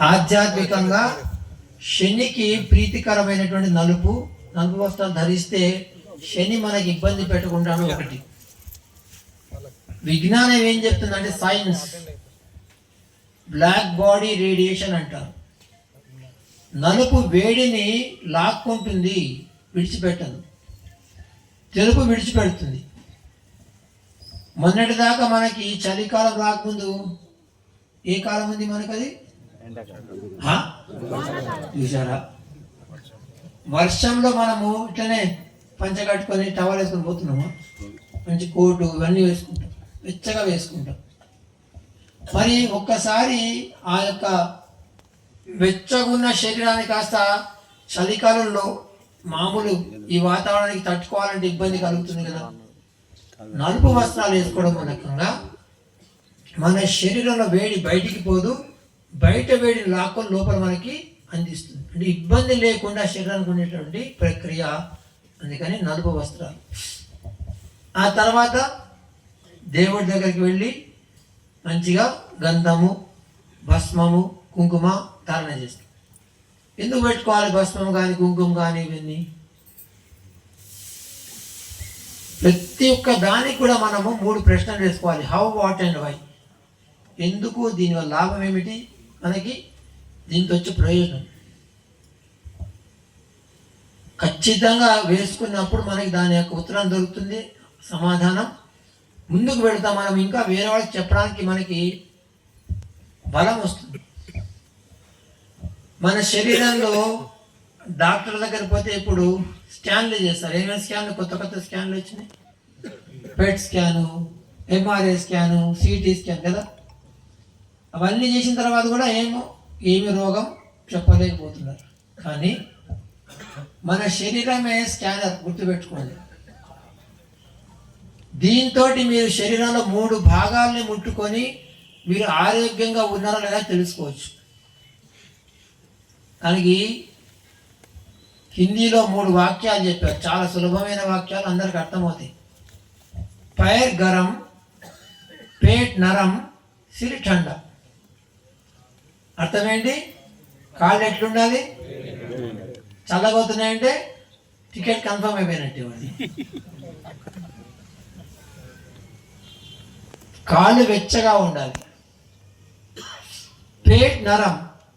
ఆధ్యాత్మికంగా శనికి ప్రీతికరమైనటువంటి నలుపు నలుపు వస్త్రాలు ధరిస్తే శని మనకి ఇబ్బంది పెట్టకుండాను ఒకటి. విజ్ఞానం ఏం చెప్తుందంటే సైన్స్. బ్లాక్ బాడీ రేడియేషన్ అంటారు. నలుపు వేడిని లాక్కుంటుంది విడిచిపెట్టదు. తెలుపు విడిచిపెడుతుంది. మొన్నటిదాకా మనకి చలికాలం రాకముందు ఏ కాలం ఉంది మనకు అది? చూసారా వర్షంలో మనము ఇట్లనే పంచ కట్టుకొని టవల్ వేసుకొని పోతున్నాము. మంచి కోటు ఇవన్నీ వేసుకుంటాం. వెచ్చగా వేసుకుంటాం. మరి ఒక్కసారి ఆ యొక్క వెచ్చగున్న శరీరాన్ని కాస్త చలికాలంలో మామూలు ఈ వాతావరణానికి తట్టుకోవాలంటే ఇబ్బంది కలుగుతుంది కదా. నలుపు వస్త్రాలు వేసుకోవడం మూలకంగా మన శరీరంలో వేడి బయటికి పోదు బయట వేడి లాక్కొని లోపల మనకి అందిస్తుంది. అంటే ఇబ్బంది లేకుండా శరీరానికి ఉండేటువంటి ప్రక్రియ అందుకని నలుపు వస్త్రాలు. ఆ తర్వాత దేవుడి దగ్గరికి వెళ్ళి మంచిగా గంధము భస్మము కుంకుమ ధారణ చేస్తాం ఎందుకు పెట్టుకోవాలి భస్మం కానీ కుంకుమ కానీ ఇవన్నీ? ప్రతి ఒక్క దానికి కూడా మనము మూడు ప్రశ్నలు వేసుకోవాలి. హౌ వాట్ అండ్ వై ఎందుకు దీనివల్ల లాభం ఏమిటి? మనకి దీంతో వచ్చే ప్రయోజనం. ఖచ్చితంగా వేసుకున్నప్పుడు మనకి దాని యొక్క ఉత్తరం దొరుకుతుంది సమాధానం. ముందుకు పెడతాం మనం ఇంకా వేరే వాళ్ళకి చెప్పడానికి మనకి బలం వస్తుంది. మన శరీరంలో డాక్టర్ దగ్గర పోతే ఇప్పుడు స్కాన్లు చేస్తారు. ఏమేమి స్కాన్లు? కొత్త కొత్త స్కాన్లు వచ్చినాయి. PET scan MRI scan CT scan కదా? అవన్నీ చేసిన తర్వాత కూడా ఏమో ఏమి రోగం చెప్పలేకపోతున్నారు. కానీ మన శరీరమే స్కానర్ గుర్తుపెట్టుకోండి. దీంతో మీరు శరీరంలో మూడు భాగాల్ని ముట్టుకొని మీరు ఆరోగ్యంగా ఉన్నారో లేదా తెలుసుకోవచ్చు. దానికి హిందీలో మూడు వాక్యాలు చెప్పారు. చాలా సులభమైన వాక్యాలు అందరికి అర్థమవుతాయి. పైర్ గరం పేట్ నరం సిరిఠండ అర్థమేంటి కాళ్ళు ఎట్లుండాలి? చల్లగవుతున్నాయంటే టికెట్ కన్ఫర్మ్ అయిపోయినట్టు ఇవ్వండి కాళ్ళు వెచ్చగా ఉండాలి. పేట్ నరం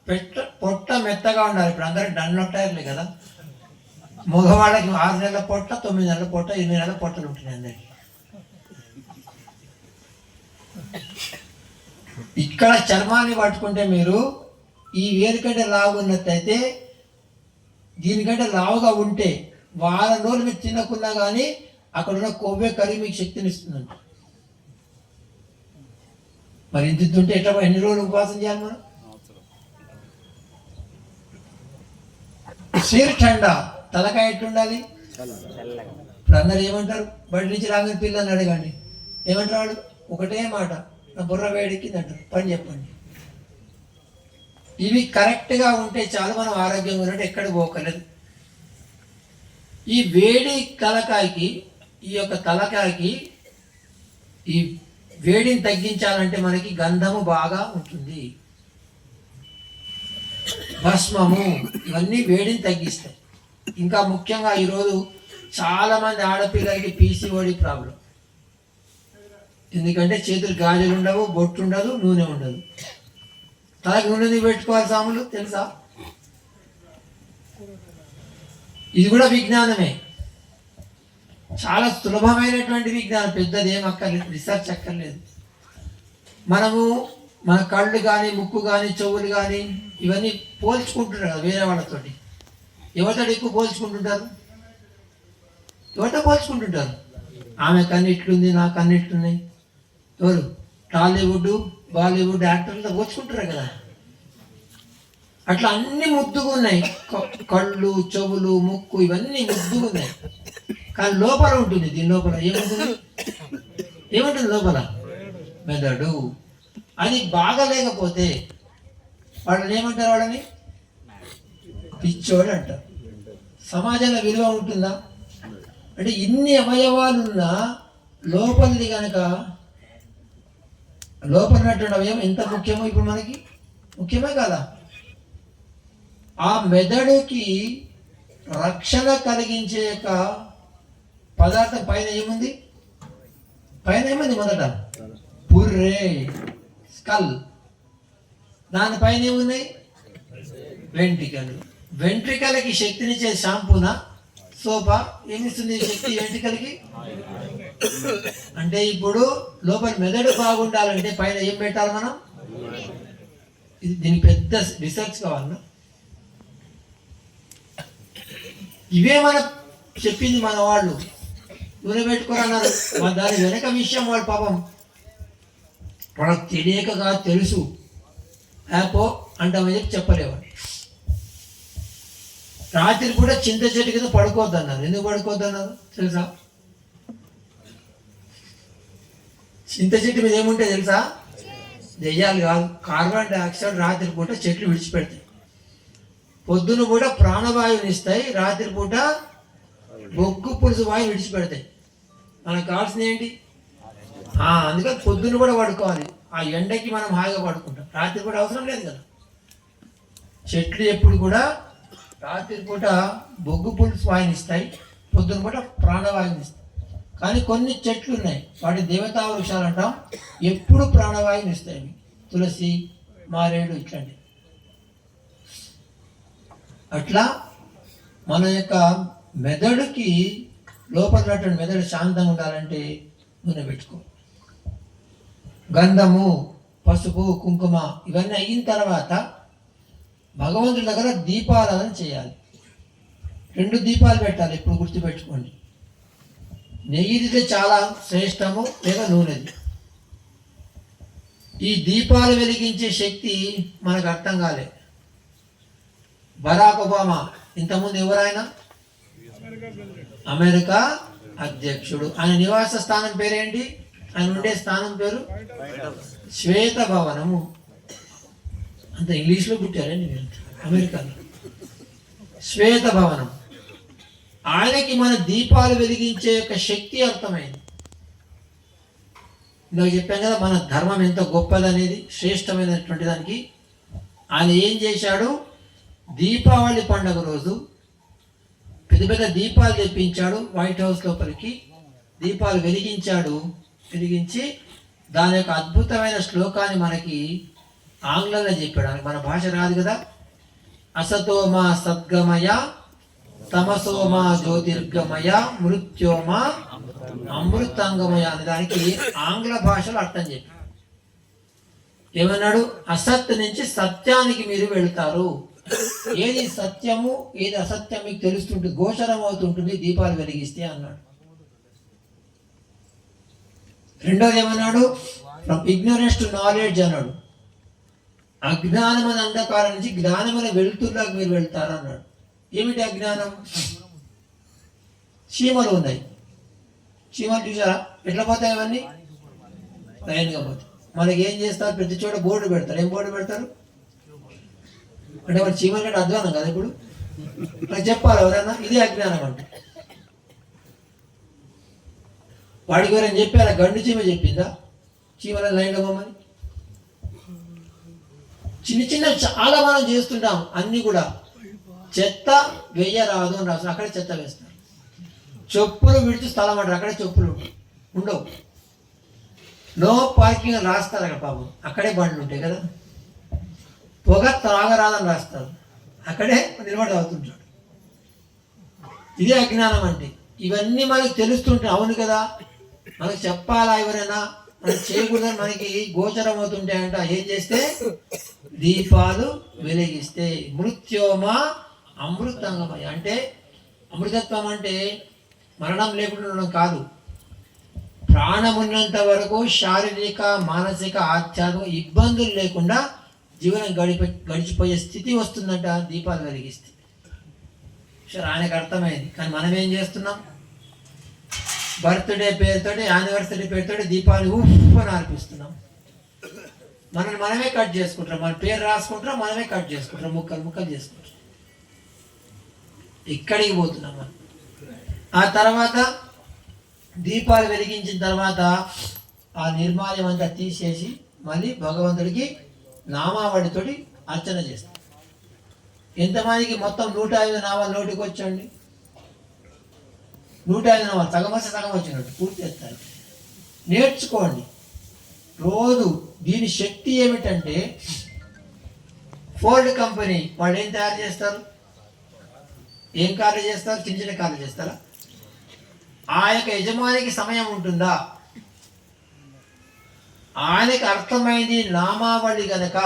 పెట్ట పొట్ట మెత్తగా ఉండాలి. ఇప్పుడు అందరూ డన్లో టైర్లే కదా. మగవాళ్ళకి ఆరు నెలల పొట్ట తొమ్మిది నెలల పొట్ట ఎనిమిది నెలల పొట్టలు ఉంటున్నాయి అందరికీ. ఇక్కడ చర్మాన్ని పట్టుకుంటే మీరు ఈ వేరుకంటే లావు ఉన్నట్టయితే దీనికంటే లావుగా ఉంటే వారం రోజులు మీరు తినకున్నా కానీ అక్కడ ఉన్న కొవ్వే కరిగి మీకు శక్తిని ఇస్తుందంట. మరి ఇంత ఉంటే ఎట్లా ఎన్ని రోజులు ఉపవాసం చేయాలి మనం? సీర్ ఠండా తలకాయ ఎట్లుండాలి? ఇప్పుడు అందరు ఏమంటారు? బడి నుంచి రాగానే పిల్లల్ని అడగండి. ఏమంటారు వాళ్ళు? ఒకటే మాట. నా బుర్ర వేడెక్కిందంటారు పని చెప్పండి. ఇవి కరెక్ట్గా ఉంటే చాలు మనం ఆరోగ్యంగా ఉన్నట్టు ఎక్కడ పోకలేదు ఈ వేడి తలకాయకి ఈ యొక్క తలకాయకి ఈ వేడిని తగ్గించాలంటే మనకి గంధము బాగా ఉంటుంది. భస్మము ఇవన్నీ వేడిని తగ్గిస్తాయి. ఇంకా ముఖ్యంగా ఈరోజు చాలామంది ఆడపిల్లలకి పీసీఓడి ప్రాబ్లం ఎందుకంటే చేతులు గాజులు ఉండవు బొట్టు ఉండదు నూనె ఉండదు. తలకి నూనె పెట్టుకోవాలి సాములు తెలుసా? ఇది కూడా విజ్ఞానమే. చాలా సులభమైనటువంటి విజ్ఞానం. పెద్దది ఏం అక్కర్లేదు రీసెర్చ్ అక్కర్లేదు. మనము మన కళ్ళు కానీ ముక్కు కానీ చెవులు కానీ ఇవన్నీ పోల్చుకుంటున్నారు వేరే వాళ్ళతోటి. ఎవరితో ఎక్కువ పోల్చుకుంటుంటారు? ఎవరితో పోల్చుకుంటుంటారు? ఆమె కన్ను ఇట్లుంది నా కన్ను ఇట్లున్నాయి ఎవరు? టాలీవుడ్ బాలీవుడ్ యాక్టర్లతో వచ్చుకుంటారు కదా. అట్లా అన్ని ముద్దుగా ఉన్నాయి. కళ్ళు చెవులు ముక్కు ఇవన్నీ ముద్దుగా ఉన్నాయి. కానీ లోపల ఉంటుంది. దీని లోపల ఏముంటుంది? ఏముంటుంది లోపల? మెదడు. అది బాగలేకపోతే వాళ్ళని ఏమంటారు వాళ్ళని? పిచ్చోడు అంటారు. సమాజంలో విలువ ఉంటుందా? అంటే ఇన్ని అవయవాలున్నా లోపలిది కనుక లోపల ఉన్నటువంటి అవయవం ఎంత ముఖ్యమో ఇప్పుడు మనకి? ముఖ్యమే కదా. ఆ మెదడుకి రక్షణ కలిగించే యొక్క పదార్థం పైన ఏముంది? పైన ఏముంది మొదట? పుర్రే స్కల్. దానిపైన ఏమున్నాయి? వెంట్రికలు. వెంట్రికలకి శక్తినిచ్చే షాంపూనా? సోపా ఏమిస్తుంది శక్తి? వెంట్రికలకి అంటే ఇప్పుడు లోపల మెదడు బాగుండాలంటే పైన ఏం పెట్టాలి మనం? ఇది దీనికి పెద్ద రీసెర్చ్ కావాలి ఇవే మన చెప్పింది మన వాళ్ళు. నూనె పెట్టుకోరన్నారు? మన దాని వెనక విషయం వాళ్ళు పాపం. వాళ్ళకి తెలియకగా తెలుసు. యాపో అంటామని చెప్పి చెప్పలేవాడు రాత్రి కూడా చింత చెట్టు కింద పడుకోవద్దన్నారు ఎందుకు పడుకోవద్దన్నారు తెలుసా? చింత చెట్టు మీద ఏముంటే తెలుసా? దెయ్యాలు కాదు. కార్బన్ డైఆక్సైడ్ రాత్రి పూట చెట్లు విడిచిపెడతాయి. పొద్దున పూట ప్రాణవాయువుని ఇస్తాయి రాత్రి పూట బొగ్గు పులుసు వాయువు విడిచిపెడతాయి. మనకు కావాల్సింది ఏంటి? అందుకని పొద్దున కూడా పడుకోవాలి. ఆ ఎండకి మనం హాయిగా పడుకుంటాం. రాత్రి పూట అవసరం లేదు కదా. చెట్లు ఎప్పుడు కూడా రాత్రి పూట బొగ్గు పులుసు వాయినిస్తాయి పొద్దున పూట ప్రాణవాయువుని ఇస్తాయి కానీ కొన్ని చెట్లు ఉన్నాయి. వాటి దేవతా వృక్షాలు అంటాం. ఎప్పుడు ప్రాణవాయువుని ఇస్తాయి తులసి మారేడు ఇట్లాంటివి. అట్లా మన యొక్క మెదడుకి లోపల మెదడు శాంతంగా ఉండాలంటే నూనె పెట్టుకో. గంధము పసుపు కుంకుమ ఇవన్నీ అయిన తర్వాత భగవంతుడి దగ్గర దీపారాధన చేయాలి. రెండు దీపాలు పెట్టాలి ఇప్పుడు గుర్తుపెట్టుకోండి. నెయ్యిదితే చాలా శ్రేష్టము లేదా నూనెది. ఈ దీపాలు వెలిగించే శక్తి మనకు అర్థం కాలే. బరాక్ ఒబామా ఇంతకుముందు ఎవరైనా అమెరికా అధ్యక్షుడు. ఆయన నివాస స్థానం పేరేంటి? ఆయన ఉండే స్థానం పేరు? శ్వేత భవనము అంత ఇంగ్లీష్లో పుట్టారని మీరు అమెరికాలో. శ్వేత భవనం ఆయనకి మన దీపాలు వెలిగించే యొక్క శక్తి అర్థమైంది. ఇందాక చెప్పాను కదా మన ధర్మం ఎంత గొప్పదనేది శ్రేష్టమైనటువంటి దానికి ఆయన ఏం చేశాడు? దీపావళి పండుగ రోజు పెద్ద పెద్ద దీపాలు తెప్పించాడు. వైట్ హౌస్ లోపలికి దీపాలు వెలిగించాడు. వెలిగించి దాని యొక్క అద్భుతమైన శ్లోకాన్ని మనకి ఆంగ్లంలో చెప్పాడు. మన భాష రాదు కదా? అసతోమా సద్గమయ తమసోమా జ్యోతిర్గమయ మృత్యోమా అమృతాంగమయ అనే దానికి ఆంగ్ల భాషలో అర్థం చెప్పి ఏమన్నాడు? అసత్ నుంచి సత్యానికి మీరు వెళ్తారు. ఏది సత్యము ఏది అసత్యం మీకు తెలుస్తుంటుంది గోచరం అవుతుంటుంది దీపాలు వెలిగిస్తే అన్నాడు. రెండోది ఏమన్నాడు? ఫ్రమ్ ఇగ్నోరెన్స్ టు నాలెడ్జ్ అన్నాడు. అజ్ఞానమైన అంధకారం నుంచి జ్ఞానమైన వెలుతుర్లోకి మీరు వెళ్తారు అన్నాడు. ఏమిటి అజ్ఞానం? చీమలు ఉన్నాయి. చీమలు చూసారా ఎట్లా పోతాయి అవన్నీ? లైన్గా పోతాయి. మనకి ఏం చేస్తారు? ప్రతి చోట బోర్డు పెడతారు. ఏం బోర్డు పెడతారు? అంటే మరి చీమలు కంటే అధ్వానం కదా ఇప్పుడు? నాకు చెప్పాలి ఎవరన్నా? ఇదే అజ్ఞానం అంటే. వాడికి ఎవరైనా చెప్పారా? గండు చీమ చెప్పిందా? చీమల లైన్లో పోమని చిన్న చిన్న చాలా మనం చేస్తుంటాం. అన్నీ కూడా. చెత్త వేయరాదు అని రాసిన అక్కడే చెత్త వేస్తారు. చెప్పులు విడిచి స్థలం అంటారు. అక్కడే చెప్పులు ఉండవు. నో పార్కింగ్ అని రాస్తారు అక్కడ పాపం. అక్కడే బండ్లు ఉంటాయి కదా. పొగ త్రాగరాదని రాస్తారు. అక్కడే నిలబడి అవుతుంటాడు ఇదే అజ్ఞానం అంటే. ఇవన్నీ మనకు తెలుస్తుంటే అవును కదా. మనకు చెప్పాలా ఎవరైనా? మనం చేయకూడదని మనకి గోచరం అవుతుంటాయంట ఏం చేస్తే? దీపాలు వెలిగిస్తే. మృత్యోమా అమృతంగమయ. అంటే అమృతత్వం అంటే మరణం లేకుండా ఉండడం కాదు. ప్రాణం ఉన్నంత వరకు శారీరక మానసిక ఆధ్యాత్మిక ఇబ్బందులు లేకుండా జీవనం గడిపి గడిచిపోయే స్థితి వస్తుందంట దీపాలు వెలిగిస్తే. సరే ఆయనకు అర్థమైంది. కానీ మనం ఏం చేస్తున్నాం? బర్త్డే పేరుతో యానివర్సరీ పేరుతో దీపాలు ఉఫ్ అని మనల్ని మనమే కట్ చేసుకుంటాం మన పేరు రాసుకుంటాం మనమే కట్ చేసుకుంటాం ముక్కలు ముక్కలు చేసుకుంటాం ఇక్కడికి పోతున్నాం మనం. ఆ తర్వాత దీపాలు వెలిగించిన తర్వాత ఆ నిర్మాల్యం అంతా తీసేసి మళ్ళీ భగవంతుడికి నామావళితోటి అర్చన చేస్తాం. ఎంతమందికి మొత్తం నూట ఐదు నామాలు నోటికి వచ్చండి నూట ఐదు నామాలు సగం వస్తే వచ్చినట్టు పూర్తి చేస్తారు. నేర్చుకోండి. రోజు దీని శక్తి ఏమిటంటే ఫోర్డ్ కంపెనీ వాళ్ళు ఏం తయారు చేస్తారు? ఏం కార్లు చేస్తారు? చిన్న చిన్న కార్లు చేస్తారా? ఆ యొక్క యజమానికి సమయం ఉంటుందా? ఆయనకి అర్థమైంది నామావళి గనక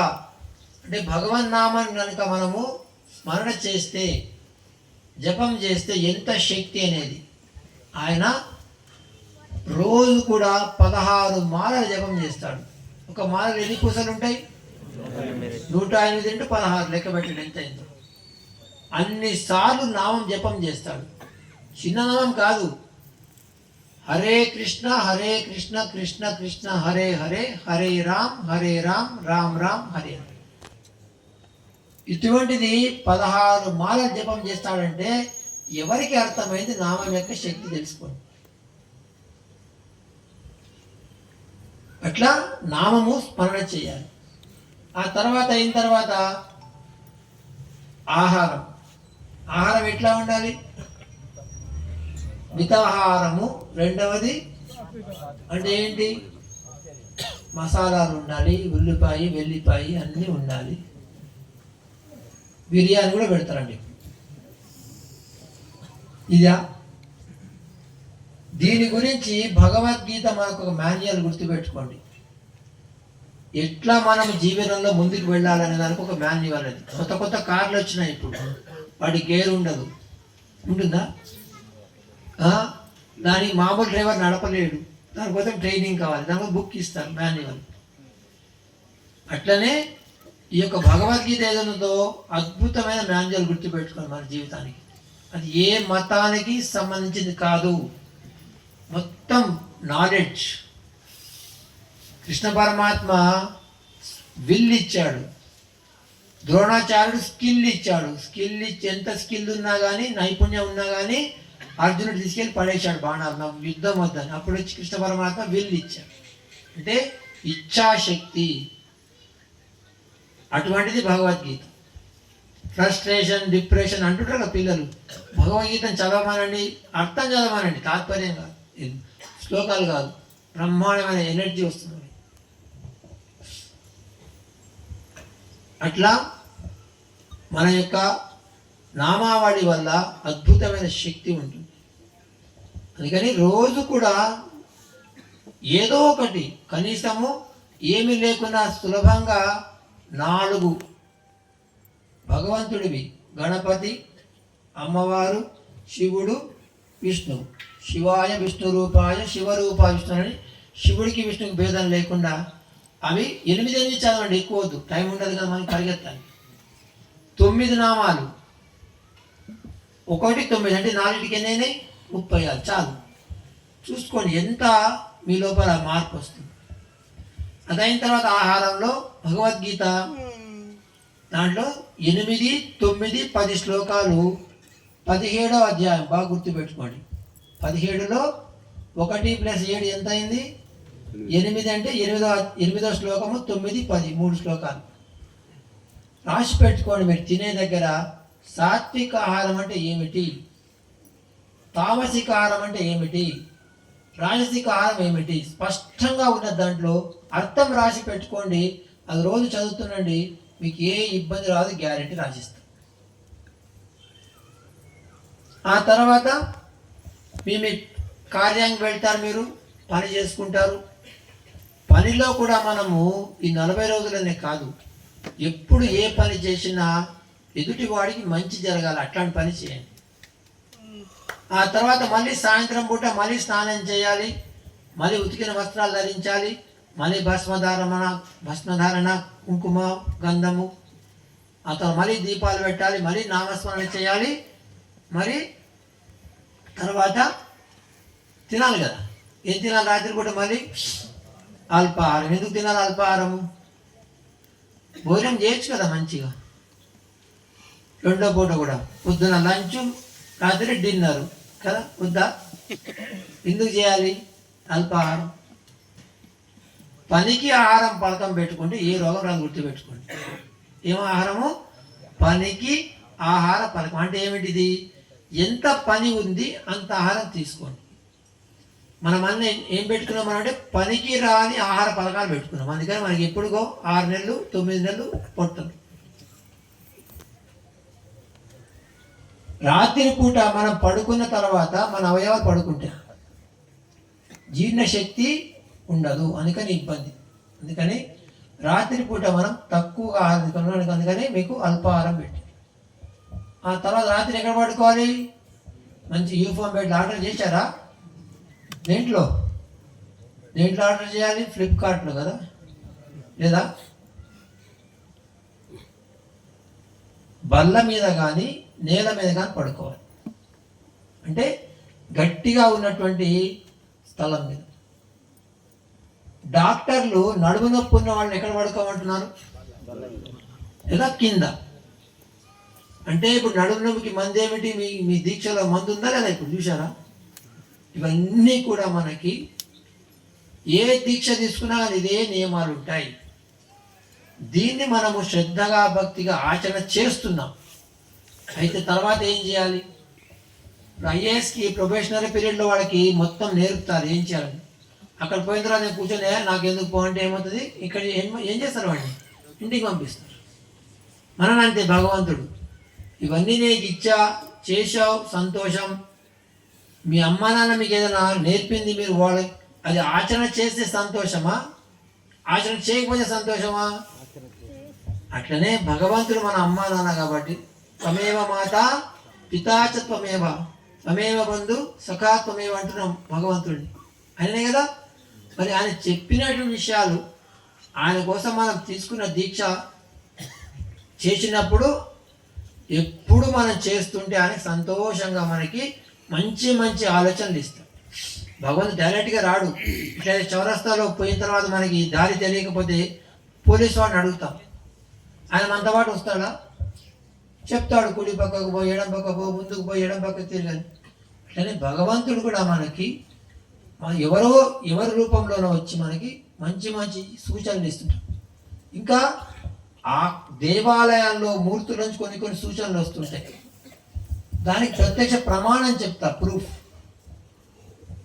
అంటే భగవన్ నామాన్ని కనుక మనము స్మరణ చేస్తే జపం చేస్తే ఎంత శక్తి అనేది? ఆయన రోజు కూడా పదహారు మాలలు జపం చేస్తాడు. ఒక మాలలు ఎన్ని పూసలు ఉంటాయి? నూట ఎనిమిది అంటే పదహారు లెక్క పెట్టాడు ఎంత అయిందో. అన్నిసార్లు నామం జపం చేస్తాడు. చిన్న నామం కాదు. హరే కృష్ణ హరే కృష్ణ కృష్ణ కృష్ణ హరే హరే హరే రామ్ హరే రామ్ రామ్ రామ్ హరే హరే ఇటువంటిది పదహారు మాల జపం చేస్తాడంటే ఎవరికి అర్థమైంది నామం యొక్క శక్తి తెలుసుకోండి. అట్లా నామము స్మరణ చేయాలి. ఆ తర్వాత అయిన తర్వాత ఆహారం. ఆహారం ఎట్లా ఉండాలి? మితాహారము. రెండవది అంటే ఏంటి? మసాలాలు ఉండాలి ఉల్లిపాయ వెల్లిపాయ అన్నీ ఉండాలి. బిర్యానీ కూడా పెడతారండి. ఇదా. దీని గురించి భగవద్గీత మనకు ఒక మాన్యువల్ గుర్తుపెట్టుకోండి. ఎట్లా మనం జీవనంలో ముందుకు వెళ్ళాలనే దానికి ఒక మాన్యువల్ అది. కొత్త కొత్త కార్లు వచ్చినాయి ఇప్పుడు. వాటి గేర్ ఉండదు. ఉంటుందా? దాని దానికి మామూలు డ్రైవర్ నడపలేడు. దానికోసం ట్రైనింగ్ కావాలి. దానికి బుక్ ఇస్తారు మాన్యువల్. అట్లనే ఈ యొక్క భగవద్గీత ఏదైనదో అద్భుతమైన మాన్యువల్ గుర్తుపెట్టుకోండి మన జీవితానికి. అది ఏ మతానికి సంబంధించింది కాదు. మొత్తం నాలెడ్జ్ కృష్ణ పరమాత్మ విల్ ఇచ్చాడు. ద్రోణాచార్యుడు స్కిల్ ఇచ్చాడు. స్కిల్ ఇచ్చి ఎంత స్కిల్ ఉన్నా కానీ నైపుణ్యం ఉన్నా కానీ అర్జునుడు తీసుకెళ్ళి పడేశాడు బాణాలు నాకు యుద్ధం వద్దని. అప్పుడు వచ్చి కృష్ణ పరమాత్మ విల్ ఇచ్చాడు. అంటే ఇచ్ఛాశక్తి. అటువంటిది భగవద్గీత. ఫ్రస్ట్రేషన్ డిప్రెషన్ అంటుంటారు కదా పిల్లలు. భగవద్గీతను చదవమానండి అర్థం చదవమానండి తాత్పర్యం కాదు. శ్లోకాలు కాదు. బ్రహ్మాండమైన ఎనర్జీ వస్తుంది అట్లా మన యొక్క నామావళి వల్ల అద్భుతమైన శక్తి ఉంటుంది. అందుకని రోజు కూడా ఏదో ఒకటి కనీసము ఏమీ లేకున్నా సులభంగా నాలుగు భగవంతుడివి. గణపతి అమ్మవారు శివుడు విష్ణు. శివాయ విష్ణు రూపాయ శివరూప విష్ణు అని శివుడికి విష్ణుకి భేదం లేకుండా అవి ఎనిమిది ఎనిమిది చదవండి ఎక్కువద్దు టైం ఉండదు కదా మనకి పరిగెత్తాలి. తొమ్మిది నామాలు. ఒకటి తొమ్మిది అంటే నాలుగుకి ఎన్నైనా ముప్పై ఆరు. చాలు. చూసుకోండి ఎంత మీ లోపల మార్పు వస్తుంది. అదైన తర్వాత ఆహారంలో భగవద్గీత దాంట్లో ఎనిమిది తొమ్మిది పది శ్లోకాలు పదిహేడో అధ్యాయం. బాగా గుర్తుపెట్టుకోండి. పదిహేడులో ఒకటి ప్లస్ ఏడు ఎంత అయింది ఎనిమిది అంటే ఎనిమిదో ఎనిమిదో శ్లోకము తొమ్మిది పది మూడు శ్లోకాలు. రాసి పెట్టుకోండి మీరు. తినే దగ్గర సాత్విక ఆహారం అంటే ఏమిటి? తామసిక ఆహారం అంటే ఏమిటి? రాజసిక ఆహారం ఏమిటి? స్పష్టంగా ఉన్న దాంట్లో అర్థం రాసి పెట్టుకోండి. అది రోజు చదువుతుండండి. మీకు ఏ ఇబ్బంది రాదు గ్యారెంటీ రాసిస్తాం ఆ తర్వాత మీ మీ కార్యానికి వెళ్తారు మీరు పని చేసుకుంటారు. పనిలో కూడా మనము ఈ నలభై రోజులనే కాదు ఎప్పుడు ఏ పని చేసినా ఎదుటి వాడికి మంచి జరగాలి అట్లాంటి పని చేయండి. ఆ తర్వాత మళ్ళీ సాయంత్రం పూట మళ్ళీ స్నానం చేయాలి మళ్ళీ ఉతికిన వస్త్రాలు ధరించాలి మళ్ళీ భస్మధారమణ భస్మధారణ కుంకుమ గంధము. ఆ తర్వాత మళ్ళీ దీపాలు పెట్టాలి మళ్ళీ నామస్మరణ చేయాలి మరి తర్వాత తినాలి కదా. ఏం తినాలి రాత్రి పూట మళ్ళీ? అల్పాహారం. ఎందుకు తినాలి అల్పాహారము భోజనం చేయొచ్చు కదా మంచిగా. రెండో పూట కూడా. పొద్దున లంచ్ రాత్రి డిన్నర్ కదా వద్దా? ఎందుకు చేయాలి? అల్పాహారం. పనికి ఆహారం పలకం పెట్టుకుంటే ఏ రోగం రాదు గుర్తుపెట్టుకోండి ఏం ఆహారము? పనికి ఆహార పలకం అంటే ఏమిటిది? ఎంత పని ఉంది అంత ఆహారం తీసుకోండి. మనం అన్నీ ఏం పెట్టుకున్నాం మనం అంటే పనికి రాని ఆహార పలకాలు పెట్టుకున్నాం. అందుకని మనకి ఎప్పుడుగో ఆరు నెలలు తొమ్మిది నెలలు పొట్టం రాత్రి పూట మనం పడుకున్న తర్వాత మన అవయవాలు పడుకుంటాం జీర్ణశక్తి ఉండదు. అందుకని ఇబ్బంది. అందుకని రాత్రిపూట మనం తక్కువగా ఆహారం అందుకని మీకు అల్పాహారం పెట్టి. ఆ తర్వాత రాత్రి ఎక్కడ పడుకోవాలి? మంచి యూనిఫామ్ బెడ్ ఆర్డర్ చేశారా? దేంట్లో? దేంట్లో ఆర్డర్ చేయాలి? ఫ్లిప్కార్ట్లో కదా? లేదా? బల్ల మీద కానీ నేల మీద కానీ పడుకోవాలి. అంటే గట్టిగా ఉన్నటువంటి స్థలం మీద. డాక్టర్లు నడుము నొప్పి ఉన్న వాళ్ళని ఎక్కడ పడుకోమంటున్నారు లేదా కింద? అంటే ఇప్పుడు నడుము నొప్పికి మంది ఏమిటి? మీ మీ దీక్షలో మందు ఉందా లేదా ఇప్పుడు చూసారా ఇవన్నీ కూడా మనకి ఏ దీక్ష తీసుకున్నా కానీ ఇదే నియమాలు ఉంటాయి. దీన్ని మనము శ్రద్ధగా భక్తిగా ఆచరణ చేస్తున్నాం. అయితే తర్వాత ఏం చేయాలి? ఐఏఎస్కి ప్రొఫెషనల్ పీరియడ్లో వాళ్ళకి మొత్తం నేర్పుతారు. ఏం చేయాలని అక్కడ పోయిన తర్వాత నేను కూర్చొని నాకు ఎందుకు పోంటే ఏమవుతుంది? ఇక్కడ ఏం ఏం చేస్తారు వాడిని? ఇంటికి పంపిస్తారు. మనం అంతే భగవంతుడు. ఇవన్నీ నీకు ఇచ్చా చేశావు సంతోషం. మీ అమ్మ నాన్న మీకు ఏదైనా నేర్పింది మీరు వాళ్ళ అది ఆచరణ చేస్తే సంతోషమా? ఆచరణ చేయకపోతే సంతోషమా? అట్లనే భగవంతుడు మన అమ్మ నాన్న కాబట్టి త్వమేవ మాత పితాచ త్వమేవ. త్వమేవ బంధు సఖా త్వమేవ అంటున్నాం భగవంతుడిని. ఆయననే కదా? మరి ఆయన చెప్పినటువంటి విషయాలు ఆయన కోసం మనం తీసుకున్న దీక్ష చేసినప్పుడు ఎప్పుడు మనం చేస్తుంటే ఆయన సంతోషంగా మనకి మంచి మంచి ఆలోచనలు ఇస్తాడు. భగవంతుడు డైరెక్ట్గా రాడు. ఇట్లా చౌరస్తాలో పోయిన తర్వాత మనకి దారి తెలియకపోతే పోలీస్ వాడిని అడుగుతాం. ఆయన మనతో పాటు వస్తాడా? చెప్తాడు కుడి పక్కకు పోయి ఎడం పక్క పో ముందుకు పోయి ఎడం పక్క తిరగని. అట్లనే భగవంతుడు కూడా మనకి ఎవరో ఎవరి రూపంలోనో వచ్చి మనకి మంచి మంచి సూచనలు ఇస్తుంటారు. ఇంకా ఆ దేవాలయాల్లో మూర్తుల నుంచి కొన్ని కొన్ని సూచనలు వస్తుంటాయి. దానికి ప్రత్యక్ష ప్రమాణం చెప్తా ప్రూఫ్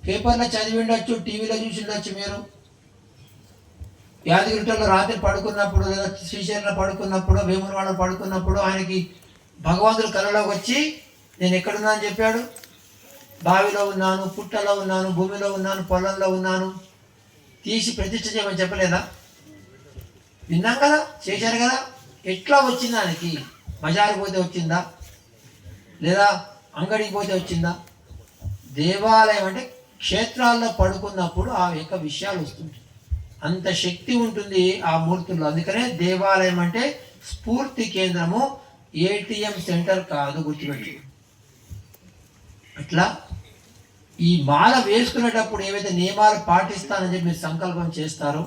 పేపర్లో చదివి ఉండొచ్చు టీవీలో చూసి ఉండొచ్చు మీరు. యాదగిరిలో రాత్రి పడుకున్నప్పుడు లేదా శ్రీశైలంలో పడుకున్నప్పుడు వేములవాడ పడుకున్నప్పుడు ఆయనకి భగవంతుడు కళలోకి వచ్చి నేను ఎక్కడున్నా అని చెప్పాడు? బావిలో ఉన్నాను పుట్టలో ఉన్నాను భూమిలో ఉన్నాను పొలంలో ఉన్నాను. తీసి ప్రతిష్ఠ చేయమని చెప్పలేదా? విన్నాం కదా? చేశారు కదా? ఎట్లా వచ్చింది దానికి? బజారు పోతే వచ్చిందా? లేదా అంగడికి పోతే వచ్చిందా? దేవాలయం అంటే క్షేత్రాల్లో పడుకున్నప్పుడు ఆ యొక్క విషయాలు వస్తుంటాయి. అంత శక్తి ఉంటుంది ఆ మూర్తుల్లో. అందుకనే దేవాలయం అంటే స్ఫూర్తి కేంద్రము ఏటీఎం సెంటర్ కాదు గుర్తుపెట్టు అట్లా? ఈ మాల వేసుకునేటప్పుడు ఏవైతే నియమాలు పాటిస్తానని చెప్పి మీరు సంకల్పం చేస్తారో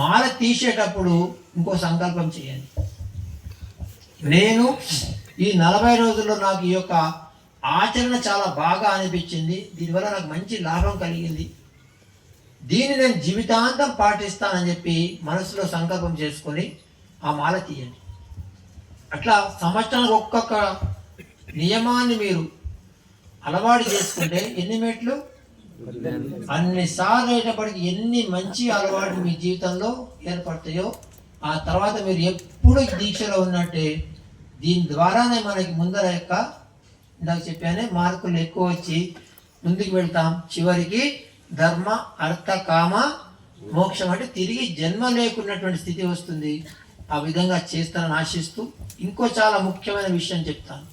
మాల తీసేటప్పుడు ఇంకో సంకల్పం చేయండి. నేను ఈ నలభై రోజుల్లో నాకు ఈ యొక్క ఆచరణ చాలా బాగా అనిపించింది. దీనివల్ల నాకు మంచి లాభం కలిగింది. దీన్ని నేను జీవితాంతం పాటిస్తానని చెప్పి మనసులో సంకల్పం చేసుకొని ఆ మాల తీయండి. అట్లా సంవత్సరానికి ఒక్కొక్క నియమాన్ని మీరు అలవాటు చేసుకుంటే ఎన్ని మెట్లు? అన్ని సార్లు అయినప్పటికీ ఎన్ని మంచి అలవాట్లు మీ జీవితంలో ఏర్పడతాయో ఆ తర్వాత మీరు ఎప్పుడు దీక్షలో ఉన్నట్టే దీని ద్వారానే మనకి ముందర యొక్క ఇందాక చెప్పానే మార్కులు ఎక్కువ వచ్చి ముందుకు వెళ్తాం. చివరికి ధర్మ అర్థ కామ మోక్షం అంటే తిరిగి జన్మ లేకున్నటువంటి స్థితి వస్తుంది. ఆ విధంగా చేస్తానని ఆశిస్తూ ఇంకో చాలా ముఖ్యమైన విషయం చెప్తాను.